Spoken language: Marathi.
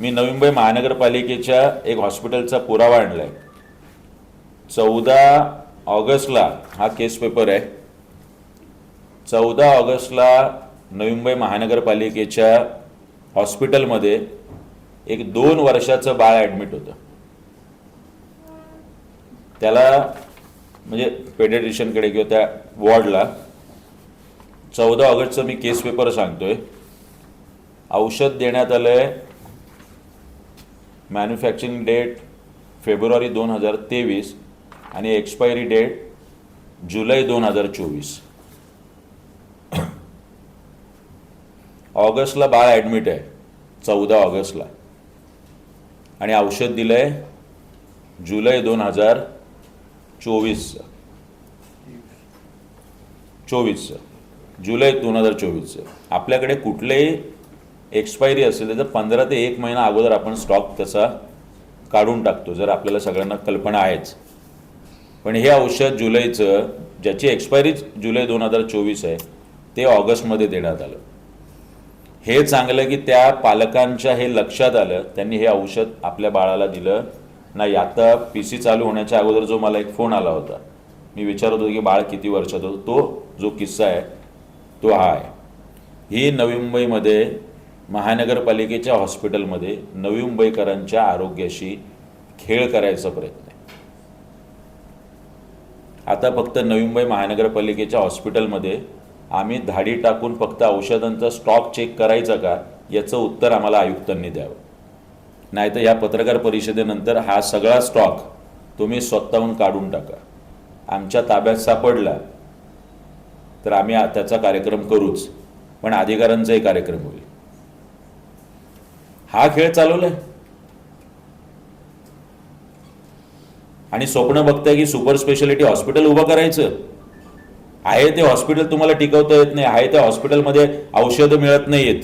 मी नवी मुंबई महानगरपालिकेच्या एक हॉस्पिटलचा पुरावा आणला आहे चौदा ऑगस्टला हा केस पेपर आहे. चौदा ऑगस्टला नवी मुंबई महानगरपालिकेच्या हॉस्पिटलमध्ये एक दोन वर्षाचं बाळ ॲडमिट होतं. त्याला म्हणजे पेडिट्रिशियनकडे किंवा त्या वॉर्डला चौदा ऑगस्टचं मी केस पेपर सांगतोय. औषध देण्यात आलं आहे मॅन्युफॅक्चरिंग डेट फेब्रुवारी दोन हजार तेवीस आणि एक्सपायरी डेट जुलै दोन हजार चोवीस. ऑगस्टला बाळ ॲडमिट आहे चौदा ऑगस्टला. आणि औषध दिलं आहे जुलै दोन हजार चोवीसचं. चोवीसचं. जुलै दोन हजार चोवीसचं. आपल्याकडे कुठलेही एक्सपायरी असेल तर पंधरा ते एक महिना अगोदर आपण स्टॉक त्याचा काढून टाकतो जर आपल्याला सगळ्यांना कल्पना आहेच. पण हे औषध जुलैचं ज्याची एक्सपायरी जुलै दोन हजार चोवीस आहे ते ऑगस्टमध्ये देण्यात आलं. हे चांगलं की त्या पालकांच्या हे लक्षात आलं त्यांनी हे औषध आपल्या बाळाला दिलं. नाही आता पी सी चालू होण्याच्या अगोदर जो मला एक फोन आला होता मी विचारत होतो की बाळ किती वर्षात होतं तो जो किस्सा आहे तो हा आहे. ही नवी मुंबईमध्ये महानगरपालिकेच्या हॉस्पिटलमध्ये नवी मुंबईकरांच्या आरोग्याशी खेळ करायचा प्रयत्न आहे. आता फक्त नवी मुंबई महानगरपालिकेच्या हॉस्पिटलमध्ये आम्ही धाडी टाकून फक्त औषधांचा स्टॉक चेक करायचा का याचं उत्तर आम्हाला आयुक्तांनी द्यावं. नाहीतर या पत्रकार परिषदेनंतर हा सगळा स्टॉक तुम्ही स्वतःहून काढून टाका. आमच्या ताब्यात सापडला तर आम्ही त्याचा कार्यक्रम करूच. पण अधिकाऱ्यांचाही कार्यक्रम होईल. हा खेळ चालवलाय. आणि स्वप्न बघताय की सुपर स्पेशालिटी हॉस्पिटल उभं करायचं? आहे ते हॉस्पिटल तुम्हाला टिकवता येत नाही आहे त्या हॉस्पिटलमध्ये औषधं मिळत नाहीत